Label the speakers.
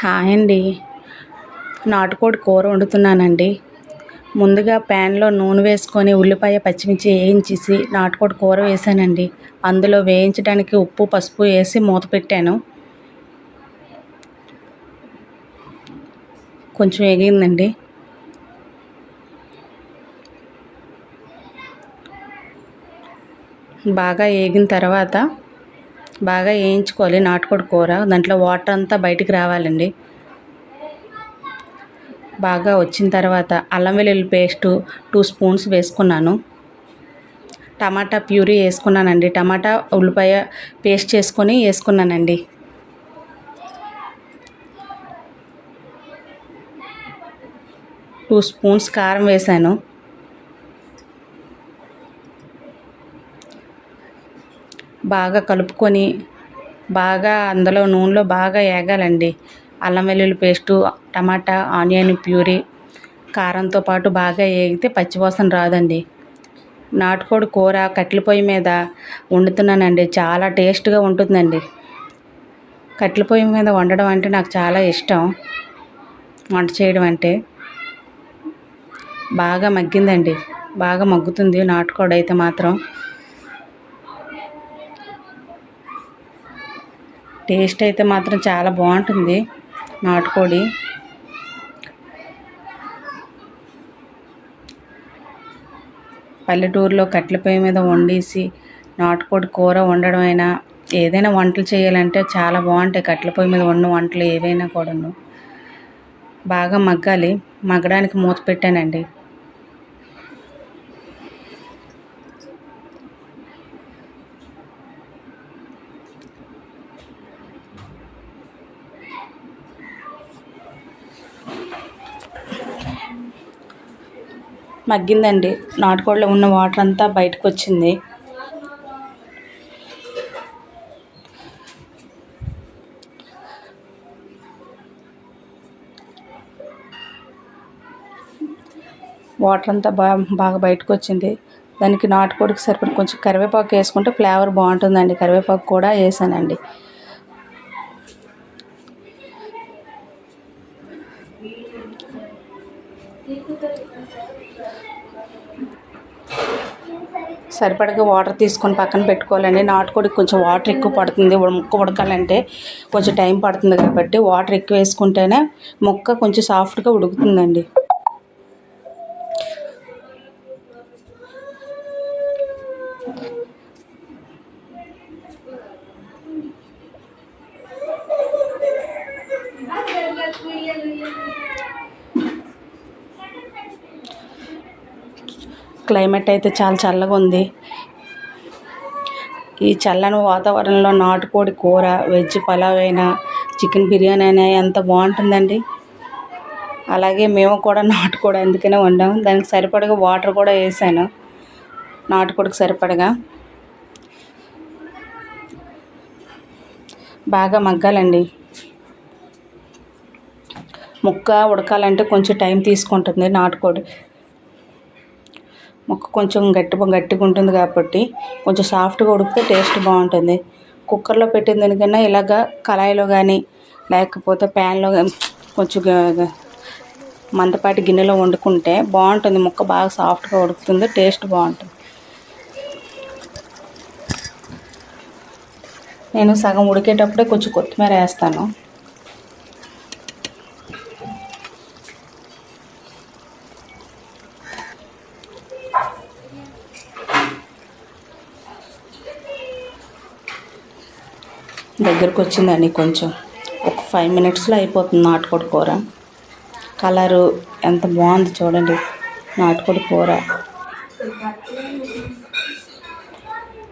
Speaker 1: Hi అండి. నాటుకోడి కూర వండుతున్నానండి. ముందుగా ప్యాన్లో నూనె వేసుకొని ఉల్లిపాయ పచ్చిమిర్చి వేయించేసి నాటుకోడి కూర వేసానండి. అందులో వేయించడానికి ఉప్పు పసుపు వేసి మూత పెట్టాను. కొంచెం ఎగిందండి బాగా వేగిన తర్వాత బాగా వేయించుకోవాలి నాటుకోడి కూర. దాంట్లో వాటర్ అంతా బయటికి రావాలండి. బాగా వచ్చిన తర్వాత అల్లం వెల్లుల్లి పేస్టు టూ స్పూన్స్ వేసుకున్నాను. టమాటా ప్యూరీ వేసుకున్నానండి. టమాటా ఉల్లిపాయ పేస్ట్ చేసుకొని వేసుకున్నానండి. టూ స్పూన్స్ కారం వేసాను. బాగా కలుపుకొని బాగా అందులో నూనెలో బాగా వేగాలండి అల్లం వెల్లుల్లి పేస్టు టమాటా ఆనియన్ ప్యూరీ కారంతో పాటు బాగా వేగితే పచ్చివాసన రాదండి. నాటుకోడి కూర కట్టెల పొయ్యి మీద వండుతున్నానండి. చాలా టేస్ట్గా ఉంటుందండి. కట్టెల పొయ్యి మీద వండడం అంటే నాకు చాలా ఇష్టం. వంట చేయడం అంటే బాగా మగ్గిందండి. బాగా మగ్గుతుంది నాటుకోడి అయితే మాత్రం. టేస్ట్ అయితే మాత్రం చాలా బాగుంటుంది. నాటుకోడి. పల్లెటూరులో కట్టెల పొయ్యి మీద వండేసి నాటుకోడి కూర వండడం అయినా ఏదైనా వంటలు చేయాలంటే చాలా బాగుంటాయి. కట్టెల పొయ్యి మీద వండిన వంటలు ఏవైనా కూడాను. బాగా మగ్గాలి. మగ్గడానికి మూత పెట్టానండి. మగ్గిందండి. నాటుకోడిలో ఉన్న వాటర్ అంతా బయటకు వచ్చింది వాటర్ అంతా బాగా బాగా బయటకు వచ్చింది దానికి నాటుకోడికి సరిపడి కొంచెం కరివేపాకు వేసుకుంటే ఫ్లేవర్ బాగుంటుందండి. కరివేపాకు కూడా వేసానండి. సరిపడగా వాటర్ తీసుకొని పక్కన పెట్టుకోవాలండి. నాటుకోడికి కొంచెం వాటర్ ఎక్కువ పడుతుంది. ముక్క ఉడకాలంటే కొంచెం టైం పడుతుంది కాబట్టి వాటర్ ఎక్కువ వేసుకుంటేనే ముక్క కొంచెం సాఫ్ట్గా ఉడుకుతుందండి. క్లైమేట్ అయితే చాలా చల్లగా ఉంది. ఈ చల్లని వాతావరణంలో నాటుకోడి కూర వెజ్ పలావ్ అయినా చికెన్ బిర్యానీ అయినా ఎంత బాగుంటుందండి. అలాగే మేము కూడా నాటుకోడి అందుకనే వండాము. దానికి సరిపడగా వాటర్ కూడా వేసాను. నాటుకోడికి సరిపడగా. బాగా మగ్గాలండి. ముక్క ఉడకాలంటే కొంచెం టైం తీసుకుంటుంది నాటుకోడి. ముక్క కొంచెం గట్టి గట్టిగా ఉంటుంది కాబట్టి కొంచెం సాఫ్ట్గా ఉడికితే టేస్ట్ బాగుంటుంది. కుక్కర్లో పెట్టిన దానికన్నా ఇలాగ కళాయిలో కానీ లేకపోతే ప్యాన్లో కొంచెం మందపాటి గిన్నెలో వండుకుంటే బాగుంటుంది. ముక్క బాగా సాఫ్ట్గా ఉడుకుతుంది టేస్ట్ బాగుంటుంది. నేను సగం ఉడికేటప్పుడే కొంచెం కొత్తిమీర వేస్తాను. దగ్గరకు వచ్చిందండి కొంచెం. ఒక ఫైవ్ మినిట్స్లో అయిపోతుంది నాటుకోడి కూర. కలరు ఎంత బాగుంది చూడండి నాటుకోడి కూర.